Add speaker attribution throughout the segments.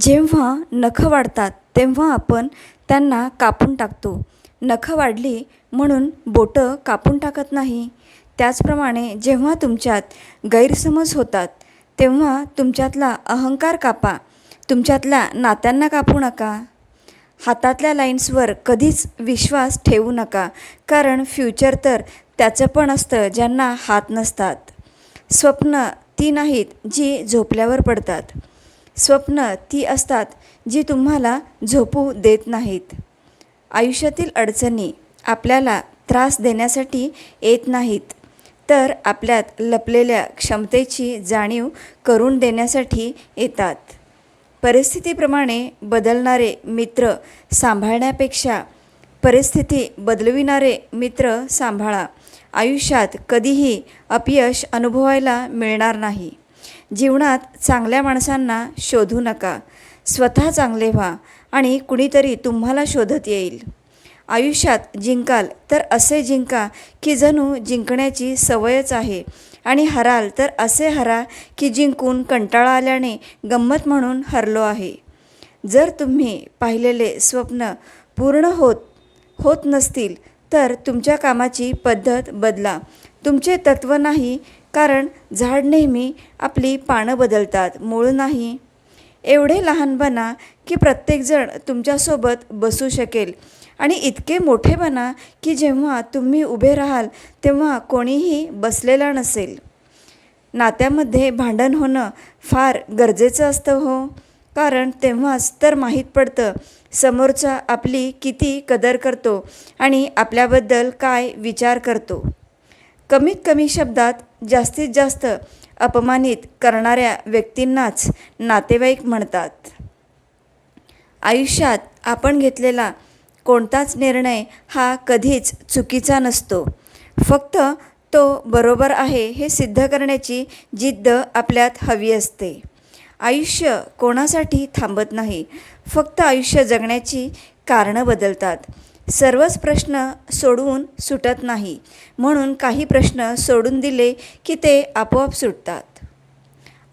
Speaker 1: जेव्हा नखं वाढतात तेव्हा आपण त्यांना कापून टाकतो. नखं वाढली म्हणून बोटं कापून टाकत नाही. त्याचप्रमाणे जेव्हा तुमच्यात गैरसमज होतात तेव्हा तुमच्यातला अहंकार कापा. तुमच्यातल्या नात्यांना कापू नका. हातातल्या लाईन्सवर कधीच विश्वास ठेवू नका कारण फ्युचर तर त्याचं पण असतं ज्यांना हात नसतात. स्वप्न ती नाहीत जी झोपल्यावर पडतात. स्वप्न ती असतात जी तुम्हाला झोपू देत नाहीत. आयुष्यातील अडचणी आपल्याला त्रास देण्यासाठी येत नाहीत. तर आपल्यात लपलेल्या क्षमतेची जाणीव करून देण्यासाठी येतात. परिस्थितीप्रमाणे बदलणारे मित्र सांभाळण्यापेक्षा परिस्थिती बदलविणारे मित्र सांभाळा. आयुष्यात कधीही अपयश अनुभवायला मिळणार नाही. जीवनात चांगल्या माणसांना शोधू नका. स्वतः चांगले व्हा आणि कुणीतरी तुम्हाला शोधत येईल. आयुष्यात जिंकाल तर असे जिंका की जणू जिंकण्याची सवयच आहे आणि हराल तर असे हरा की जिंकून कंटाळा आल्याने गंमत म्हणून हरलो आहे. जर तुम्ही पाहिलेले स्वप्न पूर्ण होत होत नसतील तर तुमच्या कामाची पद्धत बदला. तुमचे तत्त्व नाही कारण झाड नेहमी आपली पानं बदलतात मूळ नाही. एवढे लहान बना की प्रत्येकजण तुमच्यासोबत बसू शकेल. आणि इतके मोठे बना की जेव्हा तुम्ही उभे राहाल तेव्हा कोणीही बसलेला नसेल. नात्यामध्ये भांडण होणं फार गरजेचं असतं हो. कारण तेव्हाच तर माहीत पडतं समोरचा आपली किती कदर करतो आणि आपल्याबद्दल काय विचार करतो. कमीत कमी शब्दात जास्तीत जास्त अपमानित करणाऱ्या व्यक्तींनाच नातेवाईक म्हणतात. आयुष्यात आपण घेतलेला कोणताच निर्णय हा कधीच चुकीचा नसतो. फक्त तो बरोबर आहे हे सिद्ध करण्याची जिद्द आपल्यात हवी असते. आयुष्य कोणासाठी थांबत नाही फक्त आयुष्य जगण्याची कारणं बदलतात. सर्वच प्रश्न सोडवून सुटत नाही. म्हणून काही प्रश्न सोडून दिले की ते आपोआप सुटतात.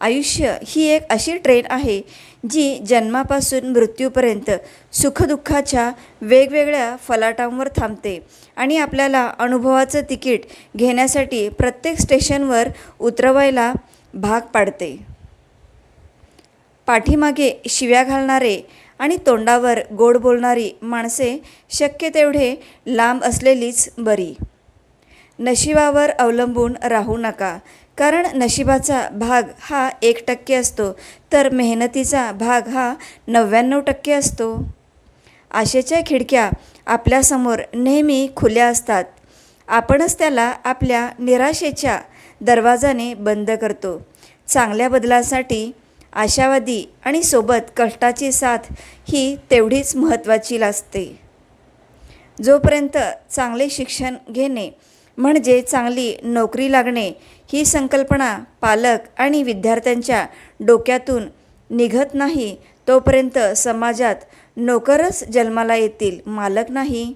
Speaker 1: आयुष्य ही एक अशी ट्रेन आहे जी जन्मापासून मृत्यूपर्यंत सुखदुःखाच्या वेगवेगळ्या फलाटांवर थांबते आणि आपल्याला अनुभवाचं तिकीट घेण्यासाठी प्रत्येक स्टेशनवर उतरवायला भाग पाडते. पाठीमागे शिव्या घालणारे आणि तोंडावर गोड बोलणारी माणसे शक्य तेवढे लांब असलेलीच बरी. नशिबावर अवलंबून राहू नका कारण नशिबाचा भाग हा एक टक्के असतो तर मेहनतीचा भाग हा नव्याण्णव टक्के असतो. आशेच्या खिडक्या आपल्यासमोर नेहमी खुल्या असतात. आपणच त्याला आपल्या निराशेच्या दरवाजाने बंद करतो. चांगल्या बदलासाठी आशावादी आणि सोबत कष्टाची साथ ही तेवढीच महत्त्वाची असते. जोपर्यंत चांगले शिक्षण घेणे म्हणजे चांगली नोकरी लागणे ही संकल्पना पालक आणि विद्यार्थ्यांच्या डोक्यातून निघत नाही तोपर्यंत समाजात नोकरच जन्माला येतील मालक नाही.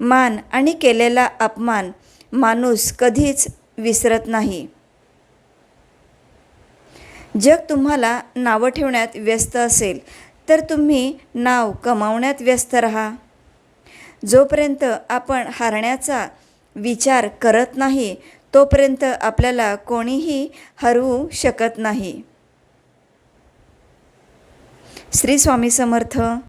Speaker 1: मान आणि केलेला अपमान माणूस कधीच विसरत नाही. जग तुम्हाला नावं ठेवण्यात व्यस्त असेल तर तुम्ही नाव कमावण्यात व्यस्त राहा. जोपर्यंत आपण हारण्याचा विचार करत नाही तोपर्यंत आपल्याला कोणीही हरवू शकत नाही. श्री स्वामी समर्थ.